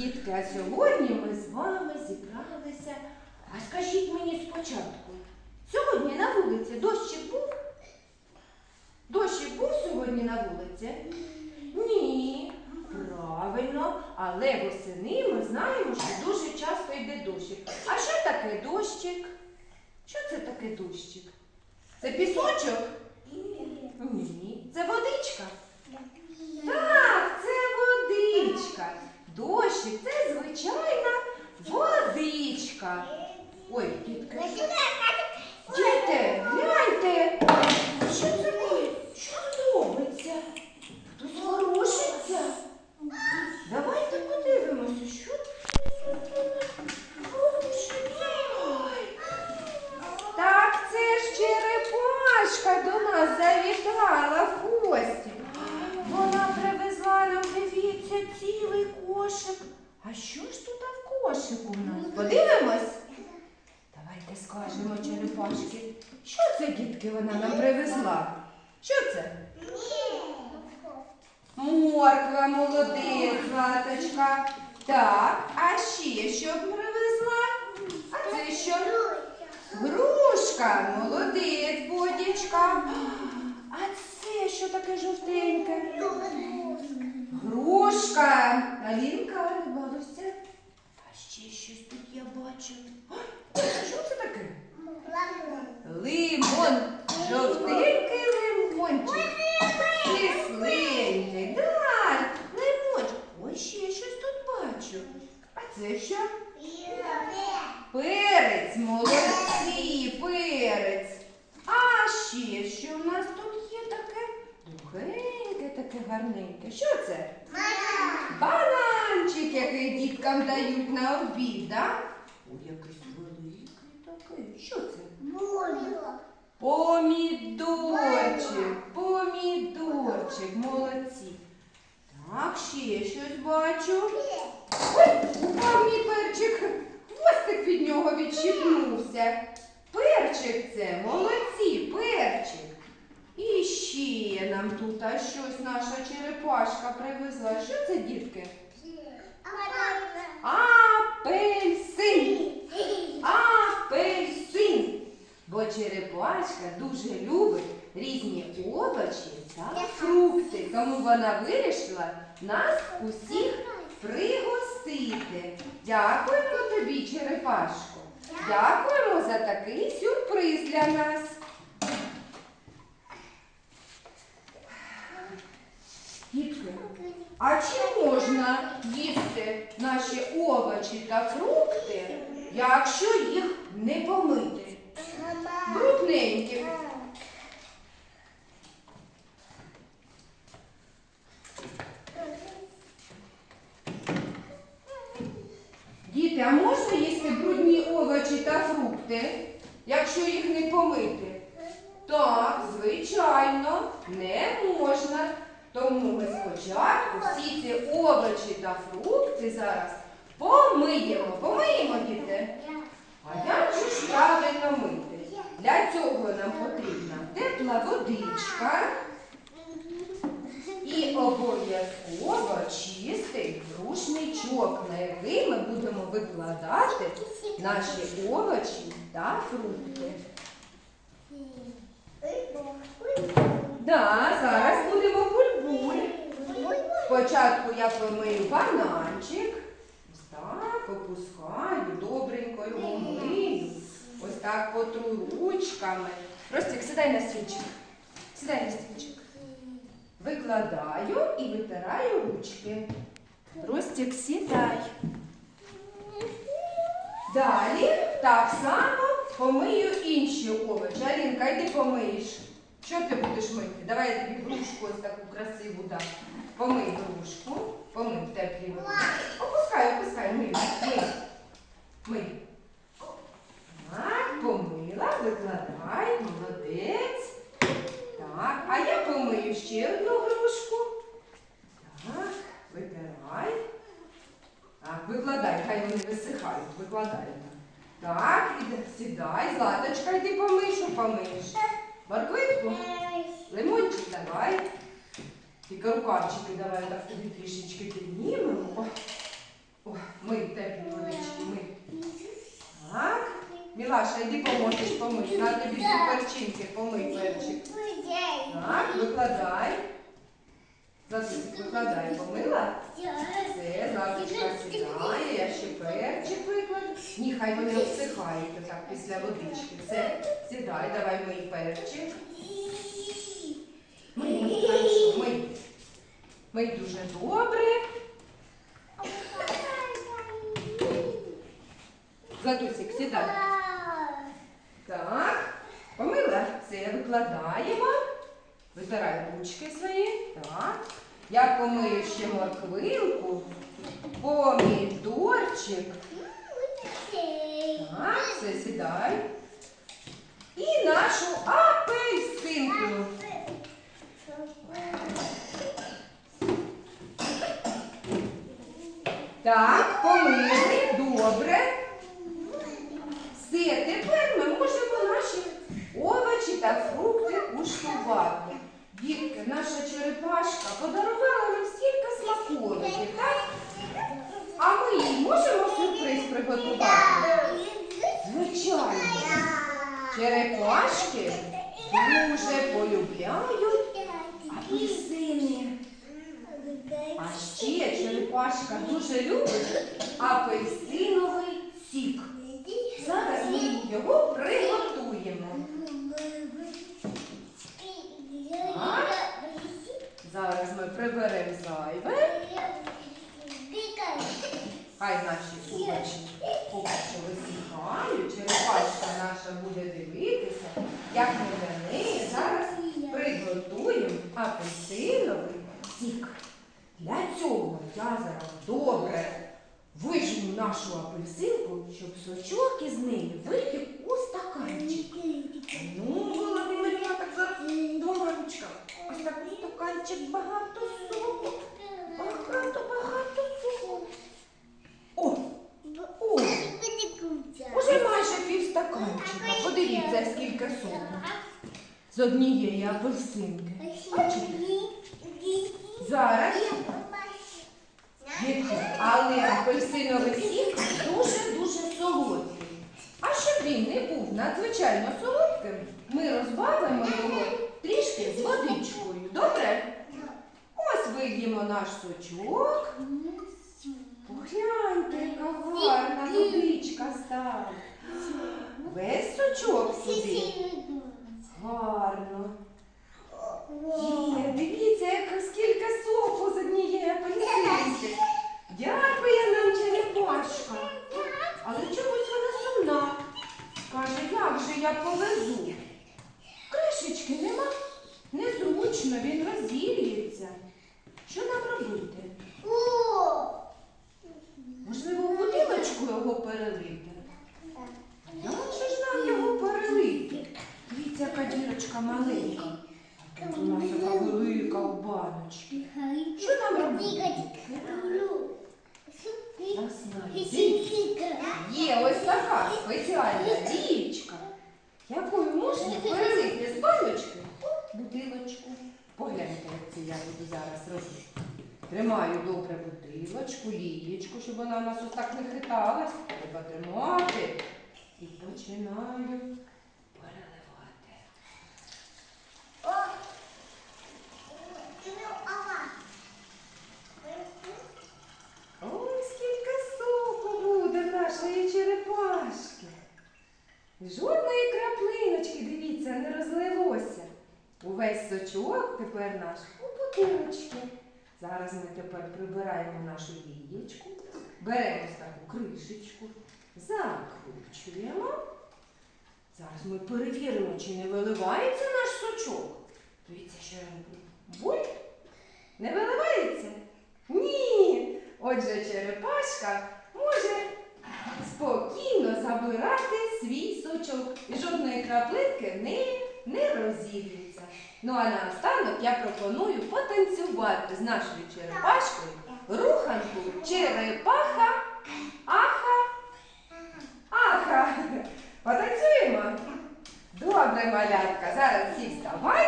Дітки, а сьогодні ми з вами зібралися. А скажіть мені спочатку, сьогодні на вулиці дощик був? Дощик був сьогодні на вулиці? Ні. Правильно, але восени ми знаємо, що дуже часто йде дощик. А що таке дощик? Що це таке дощик? Це пісочок? Ні. Це водичка? Так, це водичка. Дощик це звичайна водичка. Ой, дітка, Подивимось? Давайте скажемо черепашки. Що це, дітки, вона нам привезла? Що це? Морква, молодець, златочка. Так, а ще що привезла? А це що? Грушка, молодець, бодічка. А це що таке жовтеньке? Грушка. Алінка. А ще щось тут я бачу. Ой, Що це таке? Лимон. Жовтенький лимончик. Кисленький. Да, лимончик. Ой, ще щось тут бачу. А це що? Перець, молодці, перець. А ще що в нас тут є таке? Тухеньке, таке гарненьке. Що це? Бананчик, який діткам дають на обід, да? Ой, якийсь великий такий. Що це? Помідорчик, помідорчик, молодці. Так, ще щось бачу. Ой, упав мій перчик. Хвостик від нього відщипнувся. Перчик це, молодці, перчик. І ще нам тут а щось наша черепашка привезла. Що це, дітки? Апельсин. Апельсин. Бо черепашка дуже любить різні овочі та фрукти. Тому вона вирішила нас усіх пригостити. Дякуємо тобі, черепашко. Дякуємо за такий сюрприз для нас. Дітки, а чи можна їсти наші овочі та фрукти, якщо їх не помити? Брудненькі. Діти, а можна їсти брудні овочі та фрукти, якщо їх не помити? Так, звичайно, не можна. Тому ми спочатку всі ці овочі та фрукти зараз помиємо. Помиємо, діти. А як же ж правильно мити? Для цього нам потрібна тепла водичка і обов'язково чистий рушничок, на який ми будемо викладати наші овочі та фрукти. Да, зараз. Спочатку я помию бананчик. Так опускаю, добренько його мию. Ось так потру ручками. Ростик, сідай на стільчик. Сідай на стільчик. Викладаю і витираю ручки. Ростик, сідай. Далі так само помию інші овочі. Алінка, йди помиєш. Що ти будеш мити? Давай я тобі грушку ось таку красиву дам. Помий грушку, помий воді. Опускай, опускай, мий, мий. Мий. Так, помила, викладай, молодець. Так, а я помию ще одну грушку. Так, витирай. Так, викладай, хай вони висихають. Викладай. Так, іди, сідай, Златочка, йди помий, що помиєш. Морквитку? Лимончик давай. І рукавчики давай так тобі трішечки піднімемо. О, ми теплі водички, ми. Так. Мілаша, йди поможеш, помий. На тобі ці перчинки, помий перчик. Так, викладай. Зазусик, викладай, помила. Все, завтра сідає. Ні, хай вони обсихають отак після водички. Все, сідай, давай мий перчик. Мий, мий, хорошо, дуже добре. Златусик, сідай. Так, помила. Все, викладаємо. Витирай ручки свої. Так. Я помию ще морквинку, помідорчик. Так, все, сідай. І нашу апельсинку. Так, помили, добре. Все, тепер ми можемо наші овочі та фрукти куштувати. Дітки, наша черепашка подарувала нам стільки смаколиків, так? А ми їй можемо сюрприз приготувати? Звичайно. Черепашки дуже полюбляють апельсини. А ще черепашка дуже любить апельсиновий сік. Зараз ми його приготуємо. Зараз ми приберемо зайве. Хай наші овочі поки що. Черепашка наша буде дивитися, як ми для неї зараз приготуємо апельсиновий сік. Для цього я зараз добре вижму нашу апельсинку, щоб сочок із неї витік у стаканчик. Ну, З однієї апельсинки. Зараз але апельсиновий сік дуже-дуже солодкий. А щоб він не був надзвичайно солодким, ми розбавимо його трішки з водичкою. Добре? Ось вийдемо наш сочок. Погляньте, яка гарна водичка стала. Весь сочок сюди. Гарно. Є, дивіться, яка скільки соку з однієї апельсинки. Дякує нам черепашка. Але чомусь вона сумна. Каже, як же я повезу? Кришечки нема. Незручно, він розірюється. Що нам робити? Можливо, в бутилочку його перелити? Як же ж нам його перелити? Дивіться, яка дірочка маленька. Тут у нас така велика у баночці. Що нам робити? Є ось така спеціальна дієчка, якою можна перелити з баночки бутилочку. Погляньте, як це я буду зараз робити. Тримаю добре бутилочку, лієчку, щоб вона у нас ось так не хиталась. Треба тримати. І починаю переливати. Ой, скільки соку буде в нашої черепашки. Жодної краплиночки, дивіться, не розлилося. Увесь сочок тепер наш у бутилочки. Зараз ми тепер прибираємо нашу яєчку, беремо таку кришечку, закручуємо. Зараз ми перевіримо, чи не виливається наш сочок. Дивіться, що я роблю. Буль. Не виливається? Ні. Отже, черепашка може спокійно забирати свій сочок. І жодної краплинки не, не розігріться. Ну а наостанок я пропоную потанцювати з нашою черепашкою руханку черепаха, аха, аха. Потанцюємо? Добре, малятка. Зараз всі вставайте.